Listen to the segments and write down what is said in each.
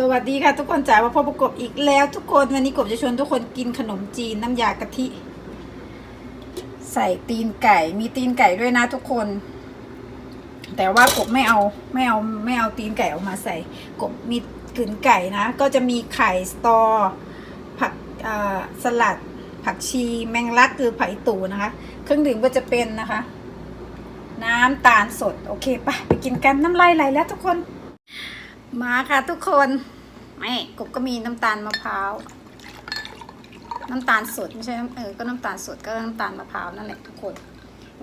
สวัสดีค่ะทุกคนจ๋ามาพบประกบอีกแล้ว ทุกคนวันนี้กบจะชวนทุกคนกินขนมจีนน้ำยากะทิ ใส่ตีนไก่ มีตีนไก่ด้วยนะทุกคน แต่ว่ากบไม่เอาไม่เอาไม่เอาตีนไก่ออกมาใส่ กบมีกลืนไก่นะ ก็จะมีไข่สตอ ผักสลัด ผักชีแมงลักคือไผ่ตูนะคะ เครื่องดื่มก็จะเป็นนะคะ น้ำตาลสด โอเคไปไปกินกันน้ำลายไหลแล้วทุกคน มาค่ะทุกคนไม่กบก็มีน้ำตาลมะพร้าว น้ำตาลสดไม่ใช่น้ำเออก็น้ำตาลสดก็น้ำตาลมะพร้าวนั่นแหละทุกคน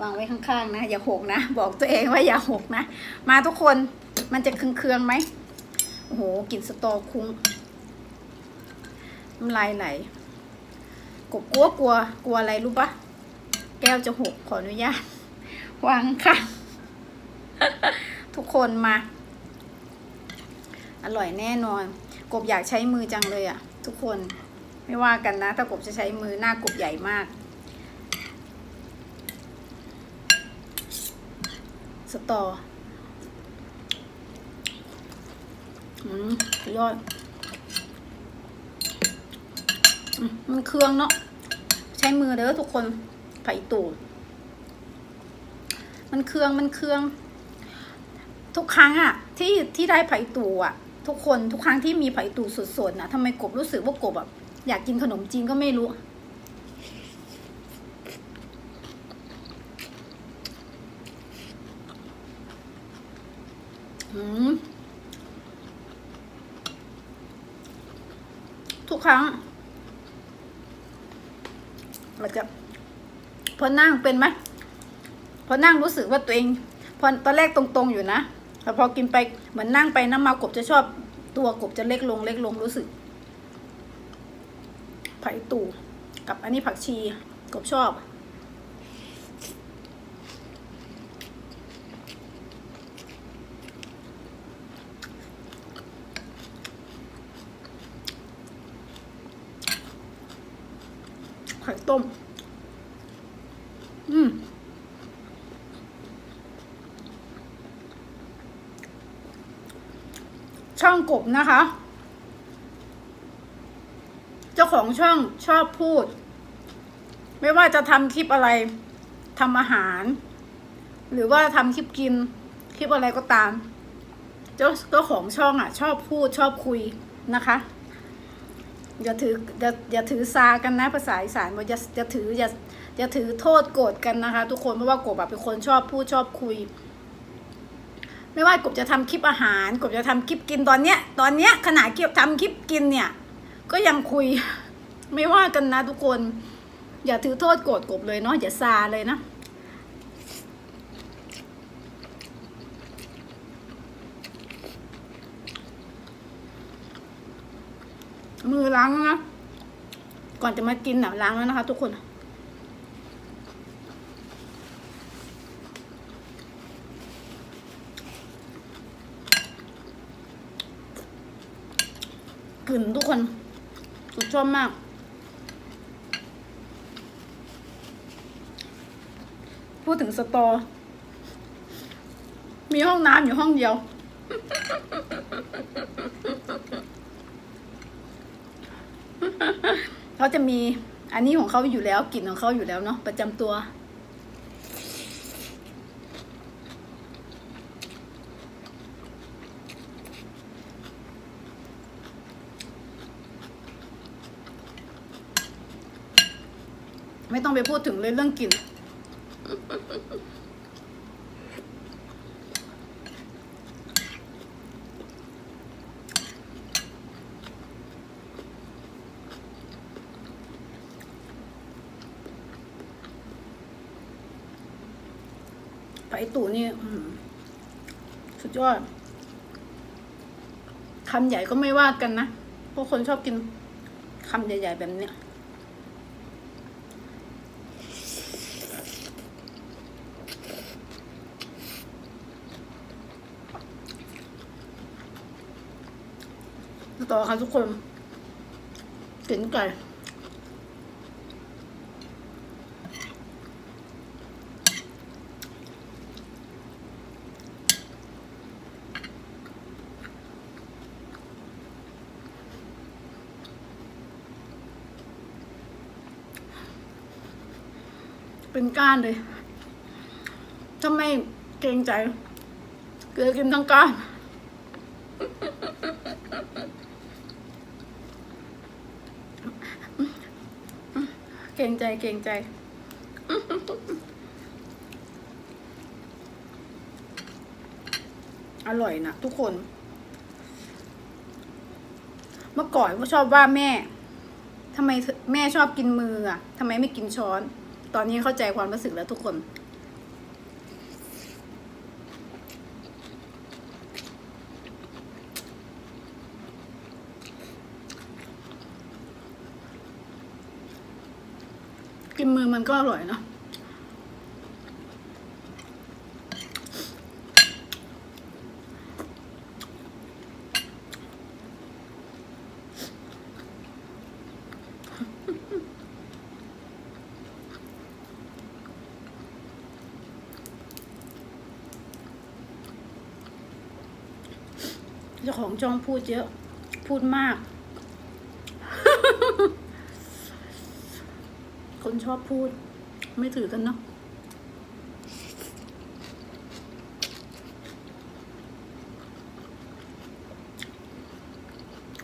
วางไว้ข้างๆนะ อย่าหกนะ บอกตัวเองว่าอย่าหกนะ มาทุกคนมันจะเคืองๆไหมโอ้โหกลิ่นสตอคุ้งน้ำลายไหลกบกลัวกลัวกลัวอะไรรู้ปะแก้วจะหกขออนุญาตวางค่ะ ทุกคนมา อร่อยแน่นอน กบอยากใช้มือจังเลยอะ ทุกคนไม่ว่ากันนะถ้ากบจะใช้มือหน้ากบใหญ่มาก สตออืมยอดมมันเครื่องเนาะใช้มือเด้อทุกคนไผ่ตูดมันเครื่องมันเครื่อง ทุกครั้งอะที่ที่ได้ไผ่ตูอะ ทุกคนทุกครั้งที่มีไผ่ตูสดๆนะทำไมกบรู้สึกว่ากบแบบอยากกินขนมจีนก็ไม่รู้ ทุกครั้งเราจะพอนั่งเป็นไหมพอนั่งรู้สึกว่าตัวเองพอตอนแรกตรงๆอยู่นะ แต่พอกินไปเหมือนนั่งไปน้ำมากบจะชอบตัวกบจะเล็กลงเล็กลงรู้สึกไผ่ตู่กับอันนี้ผักชีกบชอบไข่ต้ม อืม ช่อง กบนะคะ เจ้าของช่องชอบพูด ไม่ว่าจะทำคลิปอะไรทำอาหาร หรือว่าทำคลิปกิน คลิปอะไรก็ตาม เจ้าเจ้าของช่องอะ ชอบพูดชอบคุยนะคะอย่าถืออย่าอย่าถือซากันนะภาษาอีสานว่าอย่าอย่าถืออย่าอย่าถือโทษโกรธกันนะคะ ทุกคนเพราะว่ากบแบบเป็นคนชอบพูดชอบคุย ไม่ว่ากบจะทำคลิปอาหาร กบจะทำคลิปกินตอนเนี้ย ตอนเนี้ยขณะเกี่ยวทำคลิปกินเนี่ย ก็ยังคุย ไม่ว่ากันนะทุกคน อย่าถือโทษโกรธกบเลยเนาะอย่าซาเลยนะมือล้างนะ ก่อนจะมากินน่ะล้างแล้วนะคะ ทุกคน กลิ่นทุกคนสุดชอบมาก พูดถึงสตอ มีห้องน้ำอยู่ห้องเดียว เขาจะมีอันนี้ของเขาอยู่แล้วกลิ่นของเขาอยู่แล้วเนาะประจำตัว ไม่ต้องไปพูดถึงเลยเรื่องกลิ่นไผ่ตู่นี่สุดยอดคำใหญ่ก็ไม่ว่ากันนะพราะคนชอบกินคำใหญ่ ๆ แบบเนี้ย ต่อค่ะทุกคนกินไก่เป็นก้านเลยถ้าไม่เกรงใจ เกลือกินทั้งก้าน รงใจเกรงใจ อร่อยนะทุกคน เมื่อก่อนก็ชอบว่าแม่ทำไมแม่ชอบกินมืออะทำไมไม่กินช้อน ตอนนี้เข้าใจความรู้สึกแล้วทุกคน กินมือมันก็อร่อยเนอะเจ้าของจองพูดเยอะ พูดมาก คน ชอบพูด ไม่ถือกันเนาะ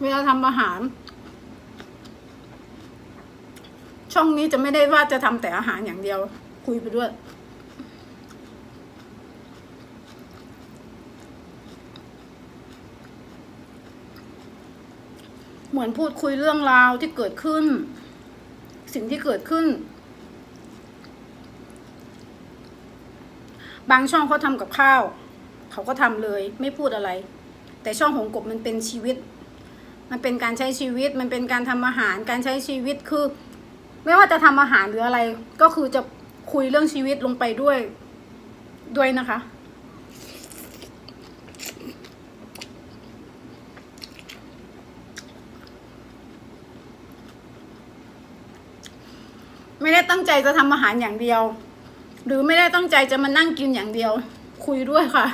เวลาทำอาหาร ช่องนี้จะไม่ได้ว่าจะทำแต่อาหารอย่างเดียว คุยไปด้วย เหมือนพูดคุยเรื่องราวที่เกิดขึ้น สิ่งที่เกิดขึ้น บางช่องเขาทำกับข้าว เขาก็ทำเลยไม่พูดอะไร แต่ช่องของกบมันเป็นชีวิต มันเป็นการใช้ชีวิต มันเป็นการทำอาหาร การใช้ชีวิตคือ ไม่ว่าจะทำอาหารหรืออะไร ก็คือจะคุยเรื่องชีวิตลงไปด้วยด้วยนะคะ ไม่ได้ตั้งใจจะทำอาหารอย่างเดียว หรือไม่ได้ตั้งใจจะมานั่งกินอย่างเดียว คุยด้วยค่ะ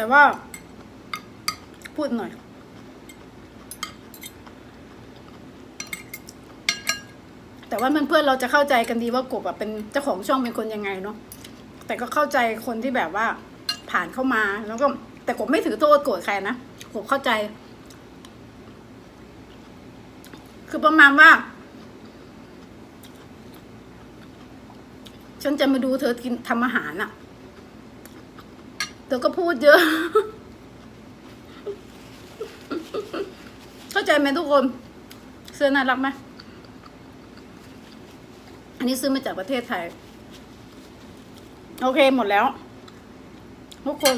แต่ว่า พูดหน่อยแต่ว่าเพื่อนๆเราจะเข้าใจกันดีว่ากบอะเป็นเจ้าของช่องเป็นคนยังไงเนาะแต่ก็เข้าใจคนที่แบบว่าผ่านเข้ามาแล้วก็ แต่กบไม่ถือโทษโกรธใครนะกบเข้าใจ คือประมาณว่า ฉันจะมาดูเธอกินทำอาหารอะ เธอก็พูดเยอะ เข้าใจไหมทุกคน เสื้อน่ารักไหมอันนี้ซื้อมาจากประเทศไทย โอเคหมดแล้ว ทุกคน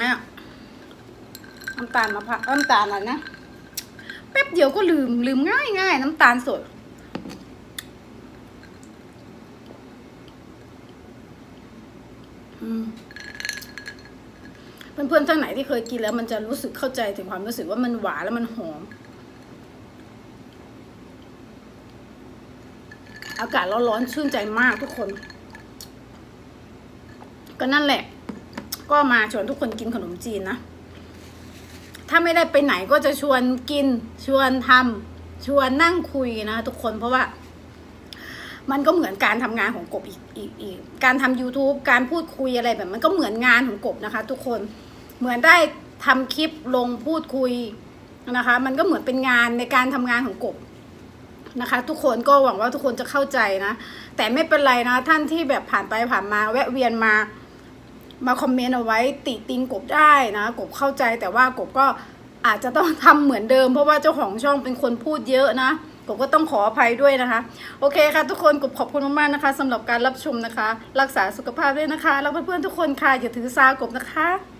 เนี่ยน้ำตาลมะพร้าวน้ำตาลอะไรนะ แป๊บเดียวก็ลืมลืมง่ายง่ายๆน้ำตาลสด อืม เพื่อนๆท่านไหนที่เคยกินแล้ว มันจะรู้สึกเข้าใจถึงความรู้สึกว่ามันหวานแล้วมันหอม อากาศร้อนๆชื่นใจมากทุกคน ก็นั่นแหละ ก็มาชวนทุกคนกินขนมจีนนะ ถ้าไม่ได้ไปไหนก็จะชวนกินชวนทำชวนนั่งคุยนะทุกคนเพราะว่า มันก็เหมือนการทำงานของกบอีกอีกอีกการทำ YouTube การพูดคุยอะไรแบบมันก็เหมือนงานของกบนะคะ ทุกคนเหมือนได้ทำคลิปลงพูดคุยนะคะ มันก็เหมือนเป็นงานในการทำงานของกบนะคะ ทุกคนก็หวังว่าทุกคนจะเข้าใจนะ แต่ไม่เป็นไรนะท่านที่แบบผ่านไปผ่านมาแวะเวียนมามาคอมเมนต์เอาไว้ติติงกบได้นะกบเข้าใจแต่ว่ากบก็อาจจะต้องทำเหมือนเดิม เพราะว่าเจ้าของช่องเป็นคนพูดเยอะนะ กบก็ต้องขออภัยด้วยนะคะ โอเคค่ะ ทุกคนกบขอบคุณมากๆนะคะสำหรับการรับชมนะคะ รักษาสุขภาพด้วยนะคะ แล้วเพื่อนๆทุกคนค่ะอย่าถือซากบนะคะ